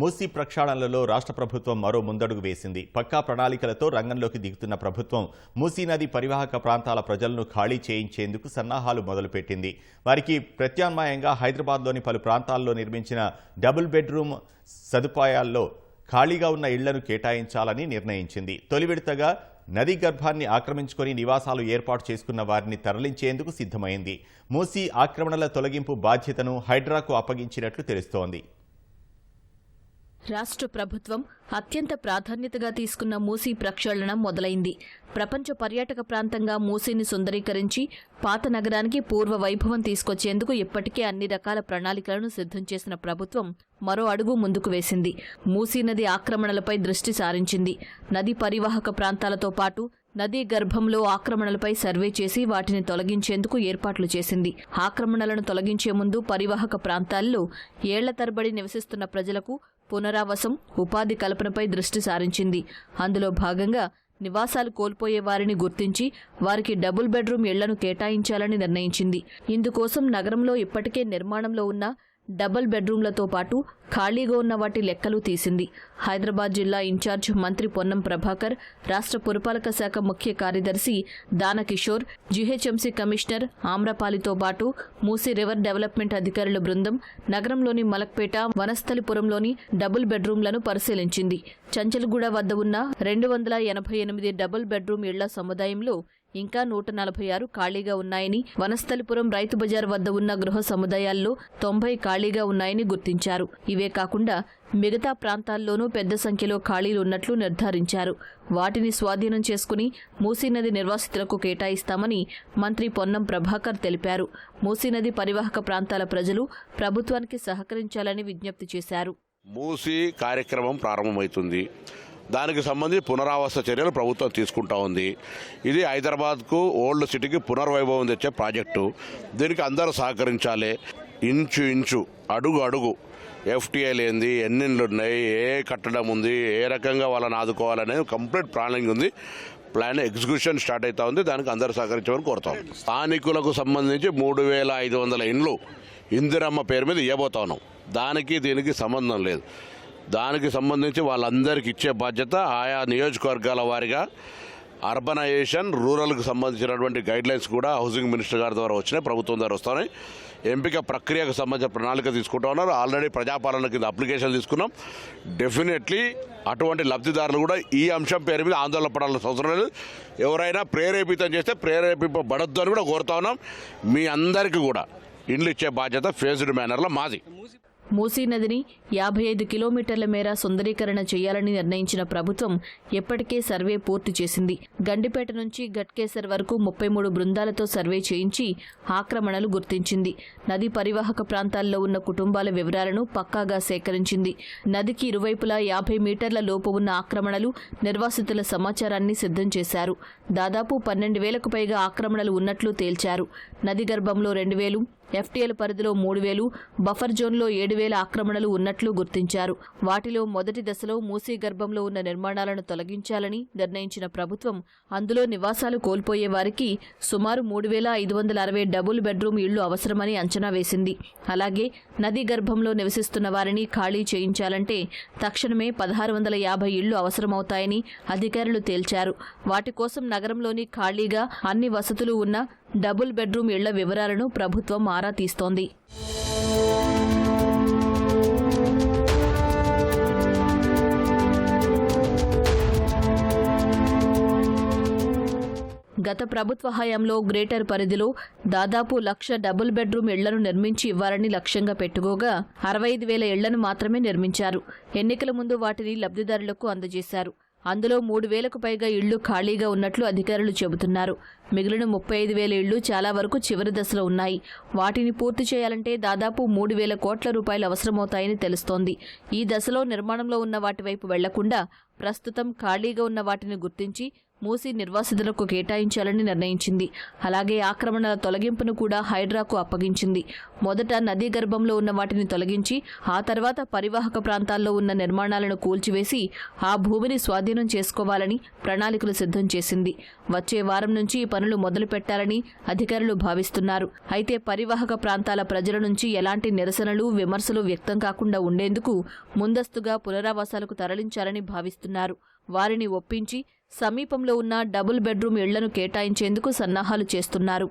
మూసీ ప్రక్షాళనలో రాష్ట్ర ప్రభుత్వం మరో ముందడుగు వేసింది. పక్కా ప్రణాళికలతో రంగంలోకి దిగుతున్న ప్రభుత్వం మూసీ నది పరివాహక ప్రాంతాల ప్రజలను ఖాళీ చేయించేందుకు సన్నాహాలు మొదలుపెట్టింది. వారికి ప్రత్యామ్నాయంగా హైదరాబాద్లోని పలు ప్రాంతాల్లో నిర్మించిన డబుల్ బెడ్రూమ్ సదుపాయాల్లో ఖాళీగా ఉన్న ఇళ్ళను కేటాయించాలని నిర్ణయించింది. తొలి విడతగా నదీ గర్భాన్ని ఆక్రమించుకొని నివాసాలు ఏర్పాటు చేసుకున్న వారిని తరలించేందుకు సిద్ధమైంది. మూసీ ఆక్రమణల తొలగింపు బాధ్యతను హైడ్రాకు అప్పగించినట్లు తెలుస్తోంది. రాష్ట్ర ప్రభుత్వం అత్యంత ప్రాధాన్యతగా తీసుకున్న మూసీ ప్రక్షాళన మొదలైంది. ప్రపంచ పర్యాటక ప్రాంతంగా మూసీని సుందరీకరించి పాత నగరానికి పూర్వ వైభవం తీసుకొచ్చేందుకు ఇప్పటికే అన్ని రకాల ప్రణాళికలను సిద్ధం చేసిన ప్రభుత్వం మరో అడుగు ముందుకు వేసింది. మూసీ నది ఆక్రమణలపై దృష్టి సారించింది. నది పరివాహక ప్రాంతాలతో పాటు నదీ గర్భంలో ఆక్రమణలపై సర్వే చేసి వాటిని తొలగించేందుకు ఏర్పాట్లు చేసింది. ఆక్రమణలను తొలగించే ముందు పరివాహక ప్రాంతాల్లో ఏళ్ళ తరబడి నివసిస్తున్న ప్రజలకు పునరావాసం ఉపాధి కల్పనపై దృష్టి సారించింది. అందులో భాగంగా నివాసాలు కోల్పోయే వారిని గుర్తించి వారికి డబుల్ బెడ్రూమ్ ఇళ్ళను కేటాయించాలని నిర్ణయించింది. ఇందుకోసం నగరంలో ఇప్పటికే నిర్మాణంలో ఉన్న డబుల్ బెడ్రూమ్లతో పాటు ఖాళీగా ఉన్న వాటి లెక్కలు తీసింది. హైదరాబాద్ జిల్లా ఇన్ఛార్జ్ మంత్రి పొన్నం ప్రభాకర్ రాష్ట్ర పురపాలక శాఖ ముఖ్య కార్యదర్శి దానకిషోర్ జీహెచ్ఎంసీ కమిషనర్ ఆమ్రపాలితో పాటు మూసీ రివర్ డెవలప్మెంట్ అధికారుల బృందం నగరంలోని మలక్పేట వనస్థలిపురంలోని డబుల్ బెడ్రూమ్లను పరిశీలించింది. చంచల్గూడ వద్ద ఉన్న రెండు వందల ఎనభై ఎనిమిది డబుల్ బెడ్రూమ్ ఇళ్ళ సముదాయంలో ఇంకా నూట నలభై ఆరు ఖాళీగా ఉన్నాయని వనస్థలిపురం రైతు బజార్ వద్ద ఉన్న గృహ సముదాయాల్లో తొంభై ఖాళీగా ఉన్నాయని గుర్తించారు. ఇవే కాకుండా మిగతా ప్రాంతాల్లోనూ పెద్ద సంఖ్యలో ఖాళీలు ఉన్నట్లు నిర్ధారించారు. వాటిని స్వాధీనం చేసుకుని మూసీనది నిర్వాసితులకు కేటాయిస్తామని మంత్రి పొన్నం ప్రభాకర్ తెలిపారు. మూసీనది పరివాహక ప్రాంతాల ప్రజలు ప్రభుత్వానికి సహకరించాలని విజ్ఞప్తి చేశారు. మూసి కార్యక్రమం ప్రారంభమవుతుంది. దానికి సంబంధించి పునరావాస చర్యలు ప్రభుత్వం తీసుకుంటా ఉంది. ఇది హైదరాబాద్కు ఓల్డ్ సిటీకి పునర్వైభవం తెచ్చే ప్రాజెక్టు. దీనికి అందరూ సహకరించాలి. ఇంచు ఇంచు అడుగు అడుగు. ఎఫ్టీఐలు ఏంది ఎన్ని ఉన్నాయి ఏ కట్టడం ఉంది ఏ రకంగా వాళ్ళని ఆదుకోవాలనేది కంప్లీట్ ప్లానింగ్ ఉంది. ప్లాన్ ఎగ్జిక్యూషన్ స్టార్ట్ అవుతా ఉంది. దానికి అందరూ సహకరించమని కోరుతాం స్థానికులకు సంబంధించి మూడు వేల ఐదు వందల ఇండ్లు ఇందిరమ్మ పేరు మీద ఇవ్వబోతా ఉన్నాం. దానికి దీనికి సంబంధం లేదు. దానికి సంబంధించి వాళ్ళందరికీ ఇచ్చే బాధ్యత ఆయా నియోజకవర్గాల వారిగా అర్బనైజేషన్ రూరల్కి సంబంధించినటువంటి గైడ్లైన్స్ కూడా హౌసింగ్ మినిస్టర్ గారి ద్వారా వచ్చినాయి ప్రభుత్వం ద్వారా వస్తున్నాయి. ఎంపిక ప్రక్రియకు సంబంధించిన ప్రణాళిక తీసుకుంటా ఉన్నారు. ఆల్రెడీ ప్రజాపాలన కింద అప్లికేషన్ తీసుకున్నాం. డెఫినెట్లీ అటువంటి లబ్ధిదారులు కూడా ఈ అంశం పేరు మీద ఆందోళన పడాల్సిన అవసరం లేదు. ఎవరైనా ప్రేరేపితం చేస్తే ప్రేరేపింపబడద్దు అని కూడా కోరుతా ఉన్నాం. మీ అందరికీ కూడా ఇండ్లు ఇచ్చే బాధ్యత ఫేజ్డ్ మేనర్లో మాది. మూసీ నదిని యాభై ఐదు కిలోమీటర్ల మేర సుందరీకరణ చేయాలని నిర్ణయించిన ప్రభుత్వం ఎప్పటికే సర్వే పూర్తి చేసింది. గండిపేట నుంచి గట్కేసర్ వరకు ముప్పై మూడు బృందాలతో సర్వే చేయించి ఆక్రమణలు గుర్తించింది. నది పరివాహక ప్రాంతాల్లో ఉన్న కుటుంబాల వివరాలను పక్కాగా సేకరించింది. నదికి ఇరువైపులా యాభై మీటర్ల లోపు ఉన్న ఆక్రమణలు నిర్వాసితుల సమాచారాన్ని సిద్ధం చేశారు. దాదాపు పన్నెండు వేలకు పైగా ఆక్రమణలు ఉన్నట్లు తేల్చారు. నది గర్భంలో రెండు వేలు ఎఫ్టీఎల్ పరిధిలో మూడు వేలు బఫర్ జోన్లో ఏడు వేల ఆక్రమణలు ఉన్నట్లు గుర్తించారు. వాటిలో మొదటి దశలో మూసీ గర్భంలో ఉన్న నిర్మాణాలను తొలగించాలని నిర్ణయించిన ప్రభుత్వం అందులో నివాసాలు కోల్పోయే వారికి సుమారు మూడు వేల ఐదు వందల అరవై డబుల్ బెడ్రూమ్ ఇళ్ళు అవసరమని అంచనా వేసింది. అలాగే నదీ గర్భంలో నివసిస్తున్న వారిని ఖాళీ చేయించాలంటే తక్షణమే పదహారు వందల యాభై ఇళ్ళు అవసరమవుతాయని అధికారులు తేల్చారు. వాటి కోసం నగరంలోని ఖాళీగా అన్ని వసతులు ఉన్న డబుల్ బెడ్రూమ్ ఇళ్ళ వివరాలను ప్రభుత్వం ఆరా తీస్తోంది. గత ప్రభుత్వ హయాంలో గ్రేటర్ పరిధిలో దాదాపు లక్ష డబుల్ బెడ్రూమ్ ఇళ్ళను నిర్మించి ఇవ్వాలని లక్ష్యంగా పెట్టుకోగా అరవై ఐదు వేల ఇళ్ళను మాత్రమే నిర్మించారు. ఎన్నికల ముందు వాటిని లబ్ధిదారులకు అందజేశారు. అందులో మూడు వేలకు పైగా ఇళ్ళు ఖాళీగా ఉన్నట్లు అధికారులు చెబుతున్నారు. మిగిలిన ముప్పై ఐదు వేల ఇళ్ళు చాలా వరకు చివరి దశలో ఉన్నాయి. వాటిని పూర్తి చేయాలంటే దాదాపు మూడు వేల కోట్ల రూపాయలు అవసరమవుతాయని తెలుస్తోంది. ఈ దశలో నిర్మాణంలో ఉన్న వాటి వైపు వెళ్ళకుండా ప్రస్తుతం ఖాళీగా ఉన్న వాటిని గుర్తించి మూసి నిర్వాసితులకు కేటాయించాలని నిర్ణయించింది. అలాగే ఆక్రమణల తొలగింపును కూడా హైడ్రాకు అప్పగించింది. మొదట నదీ గర్భంలో ఉన్న వాటిని తొలగించి ఆ తర్వాత పరివాహక ప్రాంతాల్లో ఉన్న నిర్మాణాలను కూల్చివేసి ఆ భూమిని స్వాధీనం చేసుకోవాలని ప్రణాళికలు సిద్ధం చేసింది. వచ్చే వారం నుంచి ఈ పనులు మొదలు పెట్టాలని అధికారులు భావిస్తున్నారు. అయితే పరివాహక ప్రాంతాల ప్రజల నుంచి ఎలాంటి నిరసనలు విమర్శలు వ్యక్తం కాకుండా ఉండేందుకు ముందస్తుగా పునరావాసాలకు తరలించాలని భావిస్తున్నారు. వారిని ఒప్పించి సమీపంలో ఉన్న డబుల్ బెడ్రూమ్ ఇళ్ళను కేటాయించేందుకు సన్నాహాలు చేస్తున్నారు.